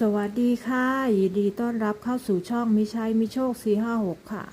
สวัสดีค่ะยินดีต้อนรับเข้าสู่ช่องมิชัยมิโชค 456 ค่ะ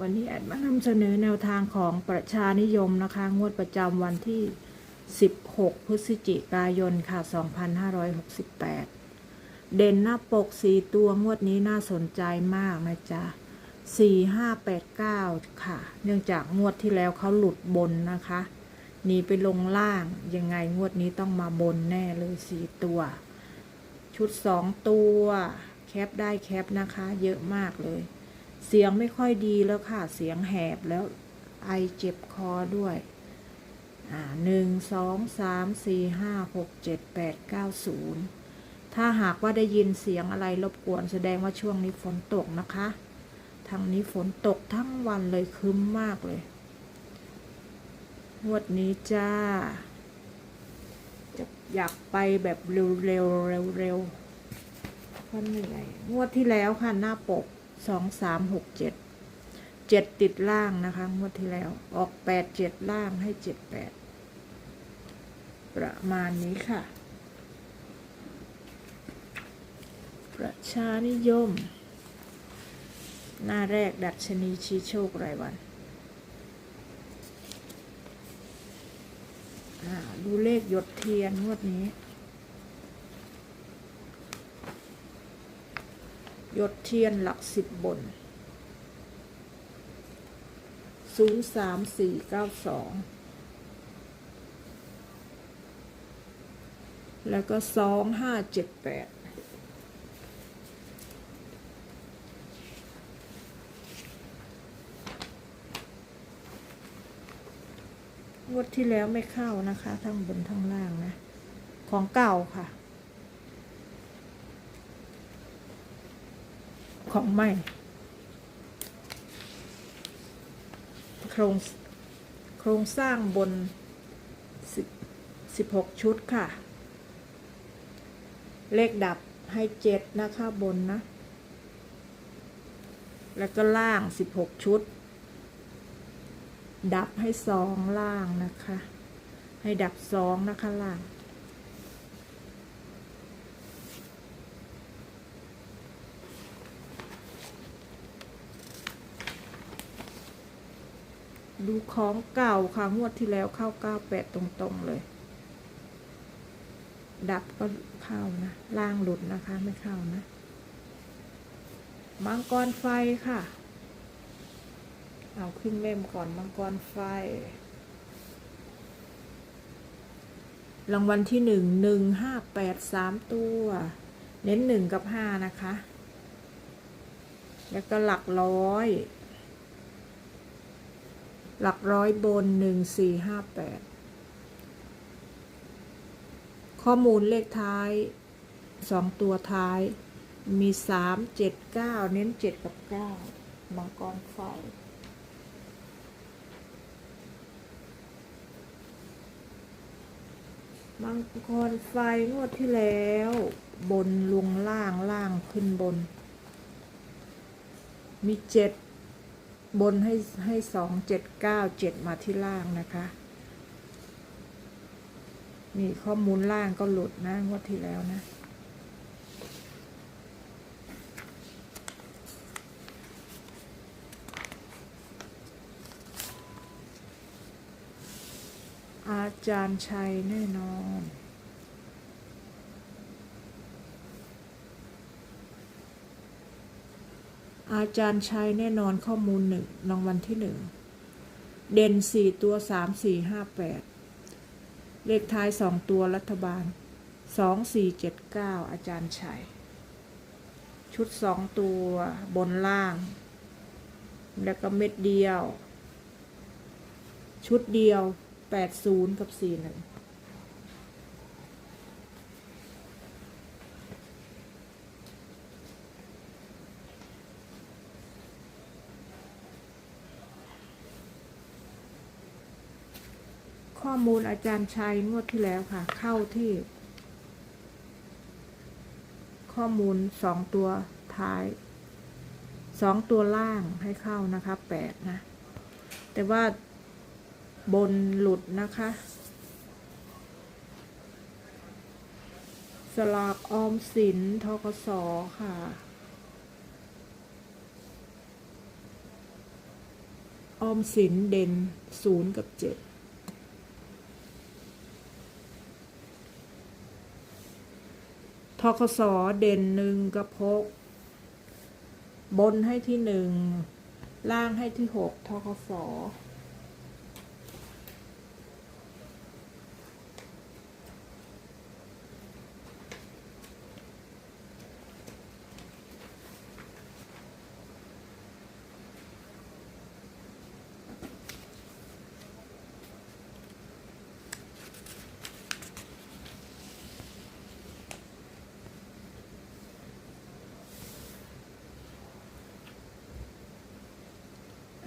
วันนี้แอดมานำเสนอแนวทางของประชานิยมนะคะ งวดประจำวันที่ 16 พฤศจิกายนค่ะ 2568 เด่นหน้าปก 4 ตัวงวดนี้น่าสนใจมากนะจ๊ะ 4589 ค่ะ เนื่องจากงวดที่แล้วเขาหลุดบนนะคะหนีไปลงล่างยังไงงวดนี้ต้องมาบนแน่เลย 4 ตัว ชุดสองตัว แคปได้แคปนะคะ เยอะมากเลย เสียงไม่ค่อยดีแล้วค่ะ เสียงแหบแล้วไอเจ็บคอด้วย อ่าหนึ่งสองสามสี่ห้าหกเจ็ดแปดเก้าศูนย์ถ้าหากว่าได้ยินเสียงอะไรรบกวนแสดงว่าช่วงนี้ฝนตกนะคะทางนี้ฝนตกทั้งวันเลยคึ้มมากเลยงวดนี้จ้า อยากไปแบบเร็วๆเร็วเร็วเร็วเพราะเหนื่อยงวดที่แล้วค่ะหน้าปกสองสามหกเจ็ดเจ็ดติดล่างนะคะงวดที่แล้ว ออกแปดเจ็ดล่างให้เจ็ดแปดประมาณนี้ค่ะ ประชานิยม หน้าแรกดัชนีชี้โชครายวัน อ่า ดูเลขหยดเทียนงวดนี้ หยดเทียนหลักสิบบนศูนย์สามสี่เก้าสอง แล้วก็สองห้าเจ็ดแปด งวดที่แล้วไม่เข้านะคะ ทั้งบนทั้งล่างนะ ของเก่าค่ะ ของใหม่ โครงโครงสร้างบนสิบสิบหกชุดค่ะ เลขดับให้เจ็ดนะคะบนนะ แล้วก็ล่างสิบหกชุด ดับให้สองล่างนะคะ ให้ดับสองนะคะล่างดูของเก่าค่ะ งวดที่แล้วเข้าเก้าแปดตรงๆเลย ดับก็เข้านะ ล่างหลุดนะคะไม่เข้านะ มังกรไฟค่ะ เอาขึ้นเล่มก่อนมังกรไฟ รางวัลที่หนึ่งหนึ่งห้าแปดสามตัว เน้นหนึ่งกับห้านะคะ แล้วก็หลักร้อย หลักร้อยบนหนึ่งสี่ห้าแปดข้อมูลเลขท้ายสองตัวท้ายมีสามเจ็ดเก้าเน้นเจ็ดกับเก้ามังกรไฟ มังกรไฟงวดที่แล้ว บนลงล่างล่างขึ้นบน มีเจ็ดบนให้ให้สองเจ็ดเก้าเจ็ดมาที่ล่างนะคะ นี่ข้อมูลล่างก็หลุดนะงวดที่แล้วนะ อา จารย์ชัยแน่นอนอาจารย์ชัยแน่นอนข้อมูลหนึ่งรางวัลที่หนึ่ง เด่นสี่ตัวสามสี่ห้าแปดเลขท้ายสองตัวรัฐบาลสองสี่เจ็ดเก้าอาจารย์ชัย ชุดสองตัวบนล่าง แล้วก็เม็ดเดียว ชุดเดียว แปดศูนย์กับสี่หนึ่งข้อมูลอาจารย์ชัยงวดที่แล้วค่ะ เข้าที่ ข้อมูลสองตัวท้ายสองตัวล่างให้เข้านะคะแปดนะ แต่ว่า บนหลุดนะคะ สลากออมสินทกสค่ะ ออมสินเด่นศูนย์กับเจ็ดทกสเด่นหนึ่งกับหกบนให้ที่หนึ่งล่างให้ที่หกทกส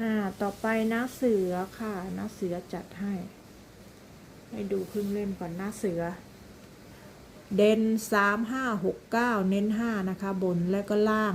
อ่า ต่อไปนะเสือค่ะนะเสือจัดให้ ให้ดูครึ่งเล่มก่อนนะเสือ เด่นสามห้าหกเก้าเน้นห้านะคะ บนและก็ล่าง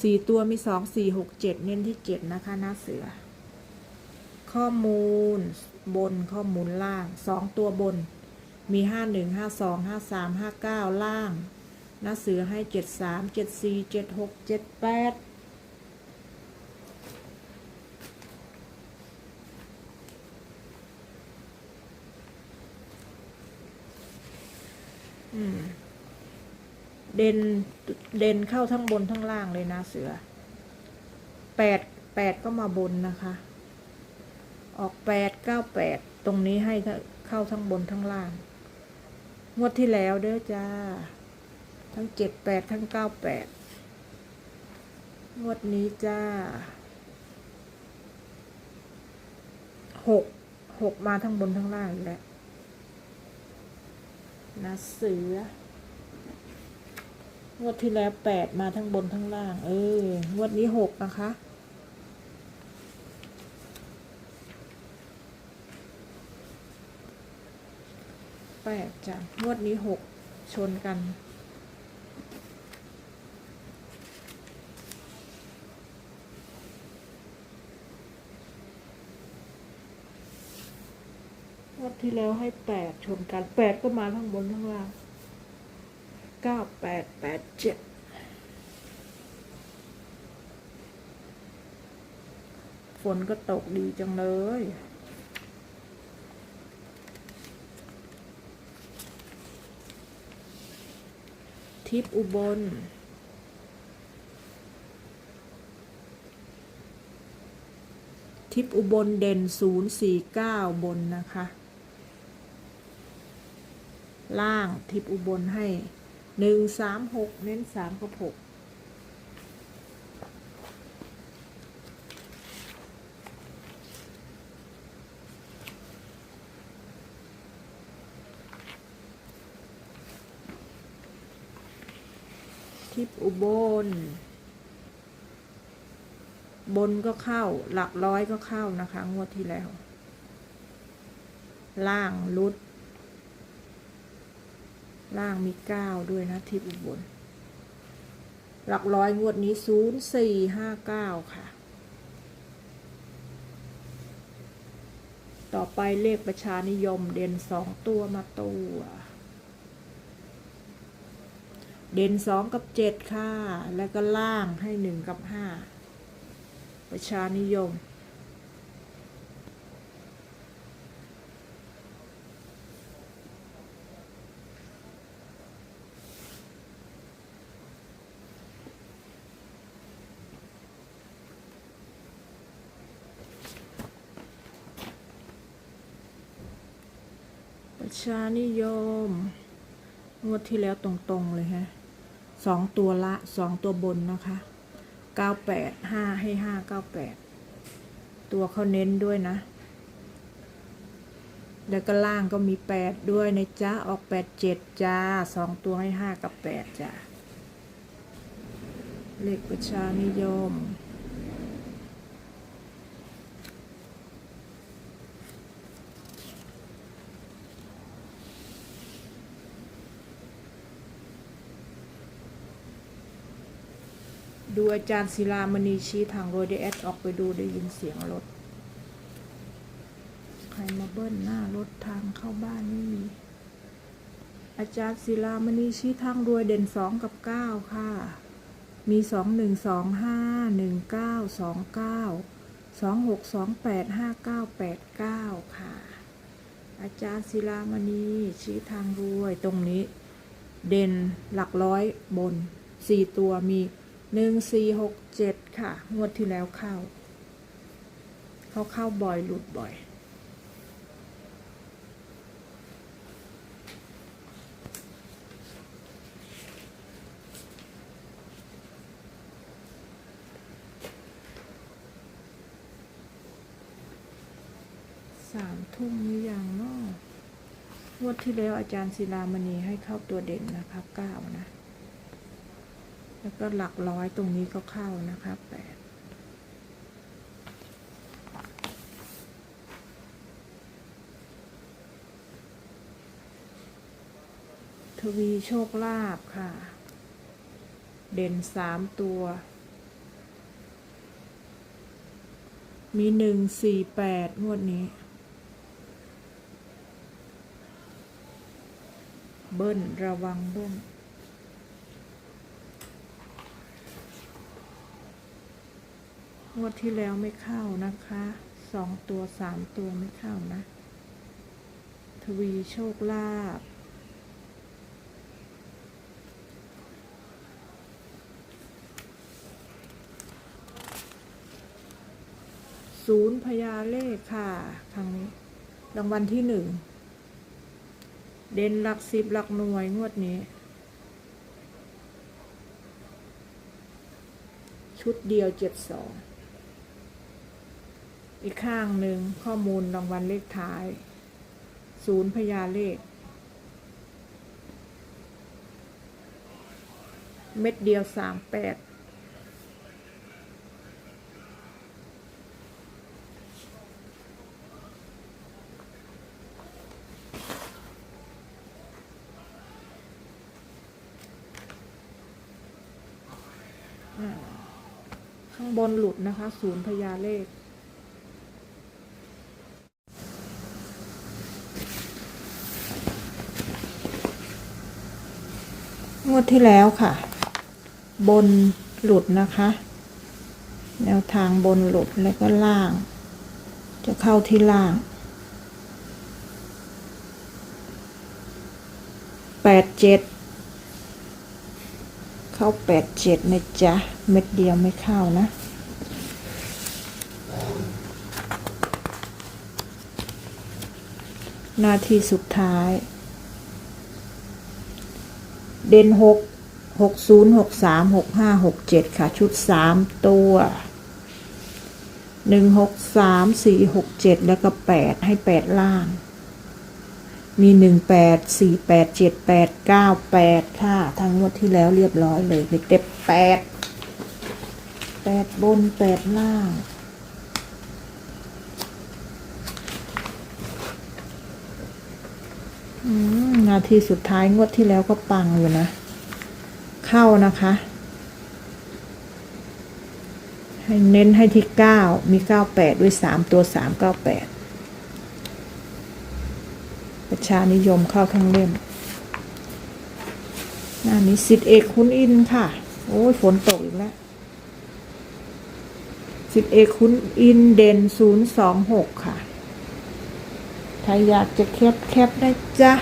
สี่ตัวมีสองสี่หกเจ็ดเน้นที่เจ็ดนะคะนะเสือ ข้อมูลบนข้อมูลล่างสองตัวบน มีห้าหนึ่งห้าสองห้าสามห้าเก้าล่างนะเสือให้เจ็ดสามเจ็ดสี่เจ็ดหกเจ็ดแปด เด่นเด่นเข้าทั้งบนทั้งล่างเลยนะเสือแปดแปดก็มาบนนะคะ ออกแปดเก้าแปดตรงนี้ให้เข้าทั้งบนทั้งล่าง งวดที่แล้วเด้อจ้า ทั้งเจ็ดแปดทั้งเก้าแปดงวดนี้จ้าหกหกมาทั้งบนทั้งล่างแล้ว นะเสืองวดที่แล้วแปดมาทั้งบนทั้งล่าง เอองวดนี้หกนะคะ แปดจ้ะงวดนี้หกชนกัน ที่แล้วให้แปดชนกันแปดก็มาทั้งบนทั้งล่างเก้าแปดแปดเจ็ดฝนก็ตกดีจังเลยทิพย์อุบล ทิพย์อุบลเด่นศูนย์สี่เก้าบนนะคะ ล่างทิพอุบลให้หนึ่งสามหกเน้นสามกับหกทิพอุบล บนก็เข้าหลักร้อยก็เข้านะคะ งวดที่แล้ว ล่างลุด ล่างมีเก้าด้วยนะทิพย์อุบล หลักร้อยงวดนี้ศูนย์สี่ห้าเก้าค่ะ ต่อไปเลขประชานิยมเด่นสองตัวมาตัว เด่นสองกับเจ็ดค่ะ แล้วก็ล่างให้หนึ่งกับห้าประชานิยม ชานิยม งวดที่แล้วตรงๆเลยฮะสองตัวละสองตัวบนนะคะเก้าแปดห้าให้ห้าเก้าแปดตัวเขาเน้นด้วยนะ แล้วก็ล่างก็มีแปดด้วยนะจ๊ะ ออกแปดเจ็ดจ้าสองตัวให้ห้ากับแปดจ้าเลขประชานิยม ดูอาจารย์ศิลามณีชี้ทางโรยไดแอดออกไปดูได้ยินเสียงรถ ใครมาเบิ้ลหน้ารถทางเข้าบ้านไม่มี อาจารย์ศิลามณีชี้ทางรวยเด่นสองกับเก้าค่ะ มีสองหนึ่งสองห้าหนึ่งเก้าสองเก้าสองหกสองแปดห้าเก้าแปดเก้าค่ะ อาจารย์ศิลามณีชี้ทางรวยตรงนี้ เด่นหลักร้อยบนสี่ตัวมี หนึ่งสี่หกเจ็ดค่ะ งวดที่แล้วเข้า เขาเข้าบ่อยหลุดบ่อย สามทุ่มหรือยังเนาะงวดที่แล้วอาจารย์ศิลามณีให้เข้าตัวเด่นนะคะเก้านะ แล้วก็หลักร้อยตรงนี้ก็เข้านะคะแปดทวีโชคลาภค่ะ เด่นสามตัว มีหนึ่งสี่แปดงวดนี้ เบิ้ลระวังเบิ้ล งวดที่แล้วไม่เข้านะคะสองตัวสามตัวไม่เข้านะ ทวีโชคลาภศูนย์พญาเลขค่ะครั้งนี้ รางวัลที่หนึ่ง เด่นหลักสิบหลักหน่วยงวดนี้ ชุดเดียวเจ็ดสอง อีกข้างหนึ่งข้อมูลรางวัลเลขท้าย ศูนย์พญาเลข เม็ดเดียวสามแปดข้างบนหลุดนะคะ ศูนย์พญาเลข งวดที่แล้วค่ะ บนหลุดนะคะ แนวทางบนหลุดแล้วก็ล่าง จะเข้าที่ล่างแปดเจ็ดเข้าแปดเจ็ดนะจ๊ะ เม็ดเดียวไม่เข้านะนาทีสุดท้าย ด่นหกหกศูนย์หกสามหกห้าหกเจ็ดค่ะ ชุดสามตัวหนึ่งหกสามสี่หกเจ็ดแล้วก็แปดให้แปดล่าง มีหนึ่งแปดสี่แปดเจ็ดแปดเก้าแปดค่ะทั้งงวดที่แล้วเรียบร้อยเลยเต็มแปดแปดบนแปดล่างอืม นาทีสุดท้ายงวดที่แล้วก็ปังอยู่นะ เข้านะคะ ให้เน้นให้ที่เก้ามีเก้าแปดด้วยสามตัวสามเก้าแปดประชานิยมเข้าทั้งเล่มหน้านี้สิทธิเอกคุณอินค่ะ โอ้ยฝนตกอีกแล้วสิทธิเอกคุณอินเด่นศูนย์สองหกค่ะถ้าอยากจะแคปแคปได้จ้ะ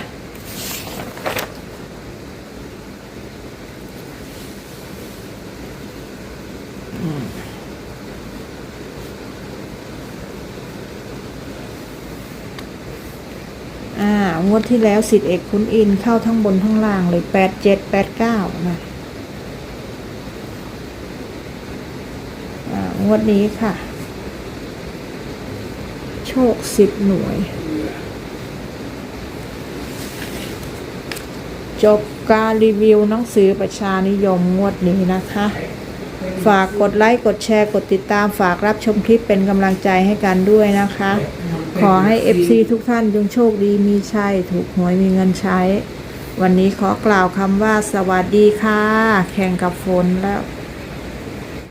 อ่าง วดที่แล้วสิทธิเอกคุณอินเข้าทั้งบนทั้งล่างเลยแปดเจ็ดแปดเก้านะอ่างวดนี้ค่ะ โชคสิบหน่วย จบการรีวิวหนังสือประชานิยมงวดนี้นะคะ ฝากกดไลค์ กดแชร์ กดติดตามฝากรับชมคลิปเป็นกำลังใจให้กันด้วยนะคะ ขอให้เอฟซีทุกท่านจงโชคดีมีชัยถูกหวยมีเงินใช้ วันนี้ขอกล่าวคำว่าสวัสดีค่ะ แข่งกับฝนแล้ว